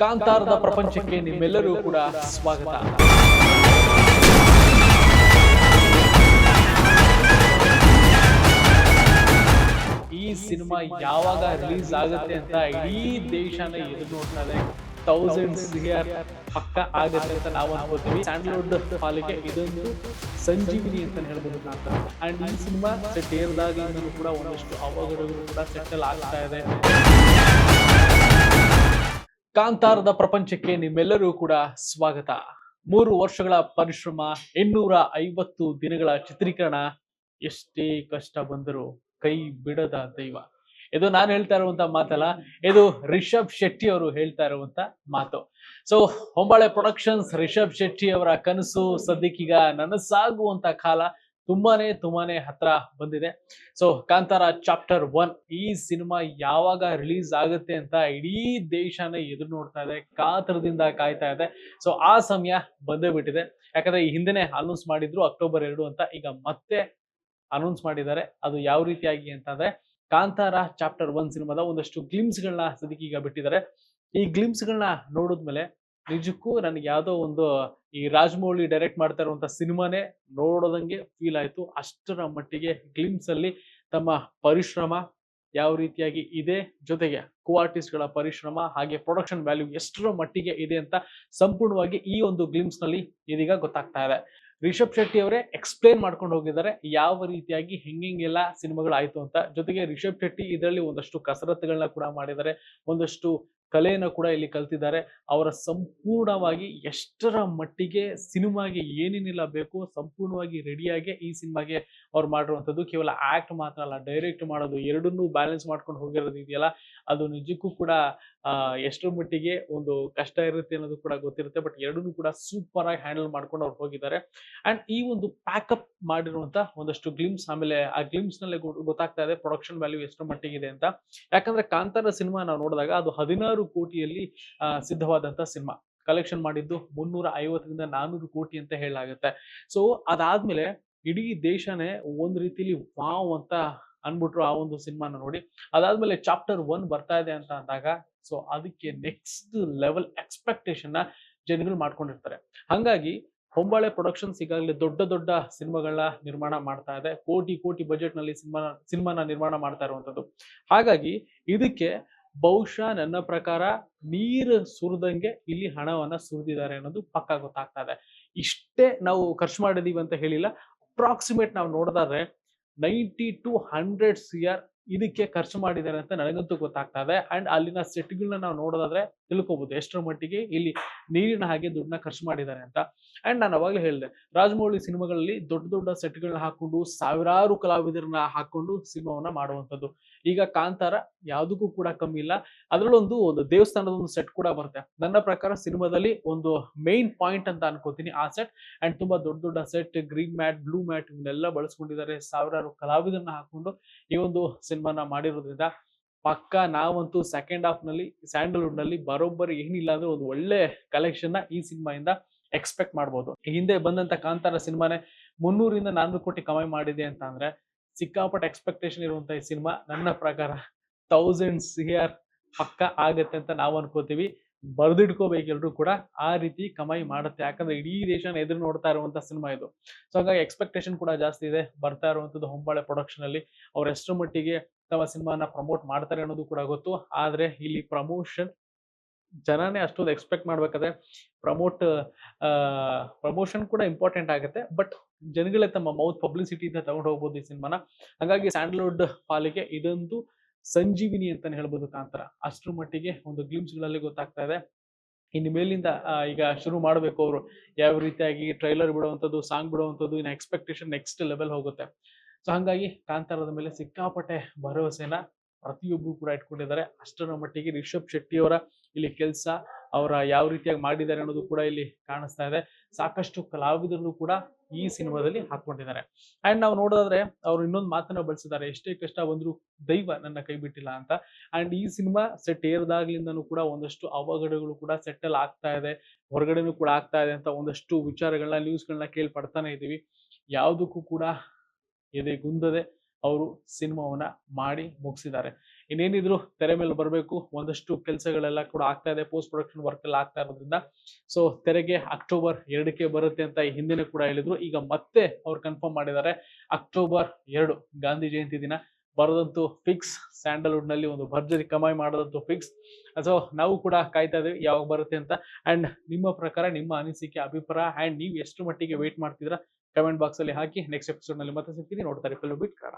ಕಾಂತಾರದ ಪ್ರಪಂಚಕ್ಕೆ ನಿಮ್ಮೆಲ್ಲರೂ ಕೂಡ ಸ್ವಾಗತ. ಈ ಸಿನಿಮಾ ಯಾವಾಗ ರಿಲೀಸ್ ಆಗುತ್ತೆ ಅಂತ ಇಡೀ ದೇಶನ ಎದುರು ನೋಡ್ತಾ ಇದೆ ಪಕ್ಕ ಆಗುತ್ತೆ ಅಂತ ನಾವು ಅನ್ಕೋತೀವಿ. ಸ್ಯಾಂಡಲ್ವುಡ್ ಪಾಲಿಗೆ ಇದೊಂದು ಸಂಜೀವಿನಿ ಅಂತ ಹೇಳ್ಬೋದು ಅಂತ. ಅಂಡ್ ಈ ಸಿನಿಮಾ ಸೆಟ್ ಏರಿದಾಗಿಂದಲೂ ಕೂಡ ಒಂದಷ್ಟು ಅವಘಡಗಳು ಕೂಡ ಸೆಟಲ್ ಆಗ್ತಾ ಇದೆ. ಕಾಂತಾರದ ಪ್ರಪಂಚಕ್ಕೆ ನಿಮ್ಮೆಲ್ಲರೂ ಕೂಡ ಸ್ವಾಗತ. ಮೂರು ವರ್ಷಗಳ ಪರಿಶ್ರಮ, ಇನ್ನೂರ ಐವತ್ತು ದಿನಗಳ ಚಿತ್ರೀಕರಣ, ಎಷ್ಟೇ ಕಷ್ಟ ಬಂದರೂ ಕೈ ಬಿಡದ ದೈವ. ಇದು ನಾನು ಹೇಳ್ತಾ ಇರುವಂತ ಮಾತಲ್ಲ, ಇದು ರಿಷಬ್ ಶೆಟ್ಟಿ ಅವರು ಹೇಳ್ತಾ ಇರುವಂತ ಮಾತು. ಸೊ ಹೊಂಬಾಳೆ ಪ್ರೊಡಕ್ಷನ್ಸ್ ರಿಷಬ್ ಶೆಟ್ಟಿ ಅವರ ಕನಸು, ಸದ್ಯಕ್ಕೀಗ ನನಸಾಗುವಂತ ಕಾಲ ತುಂಬಾನೇ ತುಂಬಾನೇ ಹತ್ರ ಬಂದಿದೆ. ಸೊ ಕಾಂತಾರ ಚಾಪ್ಟರ್ ಒನ್ ಈ ಸಿನಿಮಾ ಯಾವಾಗ ರಿಲೀಸ್ ಆಗುತ್ತೆ ಅಂತ ಇಡೀ ದೇಶನೇ ಎದುರು ನೋಡ್ತಾ ಇದೆ, ಕಾತರದಿಂದ ಕಾಯ್ತಾ ಇದೆ. ಸೊ ಆ ಸಮಯ ಬಂದೇ ಬಿಟ್ಟಿದೆ. ಯಾಕಂದ್ರೆ ಈ ಹಿಂದೆನೆ ಅನೌನ್ಸ್ ಮಾಡಿದ್ರು ಅಕ್ಟೋಬರ್ ಎರಡು ಅಂತ. ಈಗ ಮತ್ತೆ ಅನೌನ್ಸ್ ಮಾಡಿದ್ದಾರೆ. ಅದು ಯಾವ ರೀತಿಯಾಗಿ ಅಂತಂದ್ರೆ ಕಾಂತಾರ ಚಾಪ್ಟರ್ ಒನ್ ಸಿನಿಮಾದ ಒಂದಷ್ಟು ಗ್ಲಿಮ್ಸ್ ಗಳನ್ನ ಸದ್ಯಕ್ಕೆ ಈಗ ಬಿಟ್ಟಿದ್ದಾರೆ. ಈ ಗ್ಲಿಮ್ಸ್ ಗಳನ್ನ ನೋಡಿದ್ಮೇಲೆ ನಿಜಕ್ಕೂ ನನಗೆ ಯಾವುದೋ ಒಂದು ಈ ರಾಜಮೌಳಿ ಡೈರೆಕ್ಟ್ ಮಾಡ್ತಾ ಇರುವಂತ ಸಿನಿಮಾನೇ ನೋಡೋದಂಗೆ ಫೀಲ್ ಆಯ್ತು. ಅಷ್ಟರ ಮಟ್ಟಿಗೆ ಗ್ಲಿಮ್ಸ್ ಅಲ್ಲಿ ತಮ್ಮ ಪರಿಶ್ರಮ ಯಾವ ರೀತಿಯಾಗಿ ಇದೆ, ಜೊತೆಗೆ ಕೋ ಆರ್ಟಿಸ್ಟ್ಗಳ ಪರಿಶ್ರಮ ಹಾಗೆ ಪ್ರೊಡಕ್ಷನ್ ವ್ಯಾಲ್ಯೂ ಎಷ್ಟರ ಮಟ್ಟಿಗೆ ಇದೆ ಅಂತ ಸಂಪೂರ್ಣವಾಗಿ ಈ ಒಂದು ಗ್ಲಿಮ್ಸ್ನಲ್ಲಿ ಇದೀಗ ಗೊತ್ತಾಗ್ತಾ ಇದೆ. ರಿಷಬ್ ಶೆಟ್ಟಿ ಅವರೇ ಎಕ್ಸ್ಪ್ಲೇನ್ ಮಾಡ್ಕೊಂಡು ಹೋಗಿದ್ದಾರೆ, ಯಾವ ರೀತಿಯಾಗಿ ಹೆಂಗೆಲ್ಲ ಸಿನಿಮಾಗಳು ಆಯ್ತು ಅಂತ. ಜೊತೆಗೆ ರಿಷಬ್ ಶೆಟ್ಟಿ ಇದರಲ್ಲಿ ಒಂದಷ್ಟು ಕಸರತ್ತುಗಳನ್ನ ಕೂಡ ಮಾಡಿದ್ದಾರೆ, ಒಂದಷ್ಟು ಕಲೆಯನ್ನು ಕೂಡ ಇಲ್ಲಿ ಕಲ್ತಿದ್ದಾರೆ. ಅವರ ಸಂಪೂರ್ಣವಾಗಿ ಎಷ್ಟರ ಮಟ್ಟಿಗೆ ಸಿನಿಮಾಗೆ ಏನೇನಿಲ್ಲ ಬೇಕು ಸಂಪೂರ್ಣವಾಗಿ ರೆಡಿಯಾಗಿ ಈ ಸಿನಿಮಾಗೆ ಅವ್ರು ಮಾಡಿರುವಂಥದ್ದು. ಕೇವಲ ಆಕ್ಟ್ ಮಾತ್ರ ಅಲ್ಲ ಡೈರೆಕ್ಟ್ ಮಾಡೋದು, ಎರಡನ್ನೂ ಬ್ಯಾಲೆನ್ಸ್ ಮಾಡ್ಕೊಂಡು ಹೋಗಿರೋದು ಇದೆಯಲ್ಲ? ಅದು ನಿಜಕ್ಕೂ ಕೂಡ ಎಷ್ಟರ ಮಟ್ಟಿಗೆ ಒಂದು ಕಷ್ಟ ಇರುತ್ತೆ ಅನ್ನೋದು ಕೂಡ ಗೊತ್ತಿರುತ್ತೆ. ಬಟ್ ಎರಡನ್ನೂ ಕೂಡ ಸೂಪರ್ ಆಗಿ ಹ್ಯಾಂಡಲ್ ಮಾಡ್ಕೊಂಡು ಅವ್ರು ಹೋಗಿದ್ದಾರೆ. ಅಂಡ್ ಈ ಒಂದು ಪ್ಯಾಕಪ್ ಮಾಡಿರುವಂತ ಒಂದಷ್ಟು ಗ್ಲಿಮ್ಸ್ ಆಮೇಲೆ ಆ ಗ್ಲಿಮ್ಸ್ನಲ್ಲಿ ಗೊತ್ತಾಗ್ತಾ ಇದೆ ಪ್ರೊಡಕ್ಷನ್ ವ್ಯಾಲ್ಯೂ ಎಷ್ಟರ ಮಟ್ಟಿಗೆ ಇದೆ ಅಂತ. ಯಾಕಂದ್ರೆ ಕಾಂತಾರ ಸಿನಿಮಾ ನಾವು ನೋಡಿದಾಗ ಅದು ಹದಿನಾರು ಕೋಟಿಯಲ್ಲಿ ಸಿದ್ಧವಾದಂತಹ ಸಿದ್ಧವಾದಂತ ಸಿನಿಮಾ. ಕಲೆಕ್ಷನ್ ಮಾಡಿದ್ದು ಮುನ್ನೂರ ಐವತ್ತರಿಂದ ನಾನೂರು ಕೋಟಿ ಅಂತ ಹೇಳಲಾಗುತ್ತೆ. ಸೊ ಅದಾದ್ಮೇಲೆ ಇಡೀ ದೇಶನೇ ಒಂದ್ ರೀತಿಲಿ ವಾವ್ ಅಂತ ಅನ್ಬಿಟ್ರು ಆ ಒಂದು ಸಿನಿಮಾನ ನೋಡಿ. ಅದಾದ್ಮೇಲೆ ಚಾಪ್ಟರ್ ಒನ್ ಬರ್ತಾ ಇದೆ ಅಂತ ಅಂದಾಗ ಸೊ ಅದಕ್ಕೆ ನೆಕ್ಸ್ಟ್ ಲೆವೆಲ್ ಎಕ್ಸ್ಪೆಕ್ಟೇಷನ್ನ ಜನಗಳು ಮಾಡ್ಕೊಂಡಿರ್ತಾರೆ. ಹಂಗಾಗಿ ಹೊಂಬಾಳೆ ಪ್ರೊಡಕ್ಷನ್ಸ್ ಈಗಾಗಲೇ ದೊಡ್ಡ ದೊಡ್ಡ ಸಿನಿಮಾಗಳನ್ನ ನಿರ್ಮಾಣ ಮಾಡ್ತಾ ಇದೆ. ಕೋಟಿ ಕೋಟಿ ಬಜೆಟ್ನಲ್ಲಿ ಸಿನಿಮಾ ಸಿನಿಮಾನ ನಿರ್ಮಾಣ ಮಾಡ್ತಾ ಇರುವಂತದ್ದು. ಹಾಗಾಗಿ ಇದಕ್ಕೆ ಬಹುಶಃ ನನ್ನ ಪ್ರಕಾರ ನೀರು ಸುರಿದಂಗೆ ಇಲ್ಲಿ ಹಣವನ್ನ ಸುರಿದಿದ್ದಾರೆ ಅನ್ನೋದು ಪಕ್ಕಾ ಗೊತ್ತಾಗ್ತಾ ಇದೆ ಇಷ್ಟೇ ನಾವು ಖರ್ಚು ಮಾಡಿದೀವಿ ಅಂತ ಹೇಳಿಲ್ಲ. ಅಪ್ರಾಕ್ಸಿಮೇಟ್ ನಾವು ನೋಡಿದ್ರೆ ninety to hundred C R ಇದಕ್ಕೆ ಖರ್ಚು ಮಾಡಿದ್ದಾರೆ ಅಂತ ನನಗಂತೂ ಗೊತ್ತಾಗ್ತಾ ಇದೆ ಅಂಡ್ ಅಲ್ಲಿನ ಸೆಟ್ಗಳನ್ನ ನಾವು ನೋಡೋದಾದ್ರೆ ತಿಳ್ಕೊಬಹುದು ಎಷ್ಟರ ಮಟ್ಟಿಗೆ ಇಲ್ಲಿ ನೀರಿನ ಹಾಗೆ ದುಡ್ಡನ್ನ ಖರ್ಚು ಮಾಡಿದ್ದಾರೆ ಅಂತ. ಅಂಡ್ ನಾನು ಅವಾಗಲೇ ಹೇಳಿದೆ, ರಾಜಮೌಳಿ ಸಿನಿಮಾಗಳಲ್ಲಿ ದೊಡ್ಡ ದೊಡ್ಡ ಸೆಟ್ಗಳನ್ನ ಹಾಕೊಂಡು ಸಾವಿರಾರು ಕಲಾವಿದರನ್ನ ಹಾಕೊಂಡು ಸಿನಿಮಾವನ್ನ ಮಾಡುವಂಥದ್ದು. ಈಗ ಕಾಂತಾರ ಯಾವುದಕ್ಕೂ ಕೂಡ ಕಮ್ಮಿ ಇಲ್ಲ. ಅದರಲ್ಲೊಂದು ಒಂದು ದೇವಸ್ಥಾನದ ಒಂದು ಸೆಟ್ ಕೂಡ ಬರುತ್ತೆ. ನನ್ನ ಪ್ರಕಾರ ಸಿನಿಮಾದಲ್ಲಿ ಒಂದು ಮೇನ್ ಪಾಯಿಂಟ್ ಅಂತ ಅನ್ಕೋತೀನಿ ಆ ಸೆಟ್ ಅಂಡ್ ತುಂಬಾ ದೊಡ್ಡ ದೊಡ್ಡ set green mat blue mat ಇವನ್ನೆಲ್ಲ ಬಳಸ್ಕೊಂಡಿದ್ದಾರೆ ಸಾವಿರಾರು ಕಲಾವಿದರನ್ನ ಹಾಕೊಂಡು ಈ ಒಂದು ಸಿನಿಮಾನ ಮಾಡಿರೋದ್ರಿಂದ ಪಕ್ಕ ನಾವಂತೂ ಸೆಕೆಂಡ್ ಹಾಫ್ನಲ್ಲಿ ಸ್ಯಾಂಡಲ್ವುಡ್ನಲ್ಲಿ ಬರೋಬ್ಬರಿ ಏನಿಲ್ಲ ಅಂದ್ರೆ ಒಂದು ಒಳ್ಳೆ ಕಲೆಕ್ಷನ್ನ ಈ ಸಿನಿಮಾಯಿಂದ ಎಕ್ಸ್ಪೆಕ್ಟ್ ಮಾಡ್ಬೋದು. ಹಿಂದೆ ಬಂದಂತ ಕಾಂತಾರ ಸಿನಿಮಾನೇ ಮುನ್ನೂರಿಂದ ನಾನ್ನೂರು ಕೋಟಿ ಕಮಾಯಿ ಮಾಡಿದೆ ಅಂತ ಅಂದ್ರೆ ಸಿಕ್ಕಾಪಟ್ಟೆ ಎಕ್ಸ್ಪೆಕ್ಟೇಷನ್ ಇರುವಂತಹ ಈ ಸಿನಿಮಾ ನನ್ನ ಪ್ರಕಾರ ಥೌಸಂಡ್ಸ್ ಆರ್ ಪಕ್ಕ ಆಗತ್ತೆ ಅಂತ ನಾವು ಅನ್ಕೋತೀವಿ. ಬರ್ದಿಡ್ಕೋಬೇಕು ಎಲ್ರು ಕೂಡ ಆ ರೀತಿ ಕಮಾಯಿ ಮಾಡುತ್ತೆ. ಯಾಕಂದ್ರೆ ಇಡೀ ದೇಶನ ಎದುರು ನೋಡ್ತಾ ಇರುವಂತ ಸಿನಿಮಾ ಇದು. ಸೊ ಹಾಗಾಗಿ ಎಕ್ಸ್ಪೆಕ್ಟೇಷನ್ ಕೂಡ ಜಾಸ್ತಿ ಇದೆ. ಬರ್ತಾ ಇರುವಂತದ್ದು ಹೊಂಬಾಳೆ ಪ್ರೊಡಕ್ಷನ್ ಅಲ್ಲಿ. ಅವ್ರ ಎಷ್ಟರ ಮಟ್ಟಿಗೆ ತಮ್ಮ ಸಿನಿಮಾನ ಪ್ರಮೋಟ್ ಮಾಡ್ತಾರೆ ಅನ್ನೋದು ಕೂಡ ಗೊತ್ತು. ಆದ್ರೆ ಇಲ್ಲಿ ಪ್ರಮೋಷನ್ ಜನನೇ ಅಷ್ಟೊಂದು ಎಕ್ಸ್ಪೆಕ್ಟ್ ಮಾಡ್ಬೇಕಾದ್ರೆ ಪ್ರಮೋಟ್ ಪ್ರಮೋಷನ್ ಕೂಡ ಇಂಪಾರ್ಟೆಂಟ್ ಆಗುತ್ತೆ. ಬಟ್ ಜನಗಳೇ ತಮ್ಮ ಮೌತ್ ಪಬ್ಲಿಸಿಟಿ ಇಂದ ತಗೊಂಡು ಹೋಗ್ಬೋದು ಈ ಸಿನಿಮಾನ. ಹಾಗಾಗಿ ಸ್ಯಾಂಡಲ್ವುಡ್ ಪಾಲಿಗೆ ಇದೊಂದು ಸಂಜೀವಿನಿ ಅಂತಾನೆ ಹೇಳ್ಬೋದು ಕಾಂತಾರ. ಅಷ್ಟರ ಮಟ್ಟಿಗೆ ಒಂದು ಗ್ಲಿಮ್ಸ್ಗಳಲ್ಲಿ ಗೊತ್ತಾಗ್ತಾ ಇದೆ. ಇನ್ನು ಮೇಲಿಂದ ಈಗ ಶುರು ಮಾಡಬೇಕು ಅವರು. ಯಾವ ರೀತಿಯಾಗಿ ಟ್ರೈಲರ್ ಬಿಡುವಂಥದ್ದು ಸಾಂಗ್ ಬಿಡುವಂಥದ್ದು ಇನ್ನು ಎಕ್ಸ್ಪೆಕ್ಟೇಷನ್ ನೆಕ್ಸ್ಟ್ ಲೆವೆಲ್ ಹೋಗುತ್ತೆ. ಸೊ ಹಾಗಾಗಿ ಕಾಂತಾರದ ಮೇಲೆ ಸಿಕ್ಕಾಪಟ್ಟೆ ಭರವಸೆನ ಪ್ರತಿಯೊಬ್ಬರು ಕೂಡ ಇಟ್ಕೊಂಡಿದ್ದಾರೆ. ಅಷ್ಟರ ಮಟ್ಟಿಗೆ ರಿಷಬ್ ಶೆಟ್ಟಿ ಅವರ ಇಲ್ಲಿ ಕೆಲಸ ಅವರ ಯಾವ ರೀತಿಯಾಗಿ ಮಾಡಿದ್ದಾರೆ ಅನ್ನೋದು ಕೂಡ ಇಲ್ಲಿ ಕಾಣಿಸ್ತಾ ಇದೆ. ಸಾಕಷ್ಟು ಕಲಾವಿದರನ್ನು ಕೂಡ ಈ ಸಿನಿಮಾದಲ್ಲಿ ಹಾಕೊಂಡಿದ್ದಾರೆ ಅಂಡ್ ನಾವು ನೋಡೋದಾದ್ರೆ ಅವರು ಇನ್ನೊಂದು ಮಾತನ್ನ ಬಳಸಿದ್ದಾರೆ. ಎಷ್ಟೇ ಕಷ್ಟ ಬಂದ್ರು ದೈವ ನನ್ನ ಕೈ ಬಿಟ್ಟಿಲ್ಲ ಅಂತ. ಅಂಡ್ ಈ ಸಿನಿಮಾ ಸೆಟ್ ಏರದಾಗ್ಲಿಂದನೂ ಕೂಡ ಒಂದಷ್ಟು ಅವಘಡಗಳು ಕೂಡ ಸೆಟಲ್ ಆಗ್ತಾ ಇದೆ. ಹೊರಗಡೆನೂ ಕೂಡ ಆಗ್ತಾ ಇದೆ ಅಂತ ಒಂದಷ್ಟು ವಿಚಾರಗಳನ್ನ ನ್ಯೂಸ್ಗಳನ್ನ ಕೇಳ್ಪಡ್ತಾನೆ ಇದೀವಿ ಯಾವುದಕ್ಕೂ ಕೂಡ ಎದೆಗುಂದದೆ ಅವರು ಸಿನಿಮಾವನ್ನ ಮಾಡಿ ಮುಗಿಸಿದ್ದಾರೆ. ಇನ್ನೇನಿದ್ರು ತೆರೆ ಮೇಲೆ ಬರಬೇಕು. ಒಂದಷ್ಟು ಕೆಲಸಗಳೆಲ್ಲ ಕೂಡ ಆಗ್ತಾ ಇದೆ. ಪೋಸ್ಟ್ ಪ್ರೊಡಕ್ಷನ್ ವರ್ಕ್ ಎಲ್ಲ ಆಗ್ತಾ ಇರೋದ್ರಿಂದ. ಸೊ ತೆರೆಗೆ ಅಕ್ಟೋಬರ್ ಎರಡಕ್ಕೆ ಬರುತ್ತೆ ಅಂತ ಹಿಂದಿನ ಕೂಡ ಹೇಳಿದ್ರು. ಈಗ ಮತ್ತೆ ಅವ್ರು ಕನ್ಫರ್ಮ್ ಮಾಡಿದ್ದಾರೆ. ಅಕ್ಟೋಬರ್ ಎರಡು ಗಾಂಧಿ ಜಯಂತಿ ದಿನ. ಬರೋದಂತೂ ಫಿಕ್ಸ್ ಸ್ಯಾಂಡಲ್ವುಡ್ನಲ್ಲಿ ಒಂದು ಭರ್ಜರಿ ಕಮಾಯಿ ಮಾಡೋದಂತೂ ಫಿಕ್ಸ್ ಸೊ ನಾವು ಕೂಡ ಕಾಯ್ತಾ ಇದೀವಿ ಯಾವಾಗ ಬರುತ್ತೆ ಅಂತ. ಅಂಡ್ ನಿಮ್ಮ ಪ್ರಕಾರ, ನಿಮ್ಮ ಅನಿಸಿಕೆ, ಅಭಿಪ್ರಾಯ ಅಂಡ್ ನೀವು ಎಷ್ಟು ಮಟ್ಟಿಗೆ ವೇಟ್ ಮಾಡ್ತಿದ್ರ ಕಮೆಂಟ್ ಬಾಕ್ಸ್ ಅಲ್ಲಿ ಹಾಕಿ ನೆಕ್ಸ್ಟ್ ಎಪಿಸೋಡ್ನಲ್ಲಿ ಮತ್ತೆ ಸಿಗ್ತೀನಿ. ನೋಡ್ತಾರೆ ಫಿಲ್ಮ್ ಬಿಟ್ ಕನ್ನಡ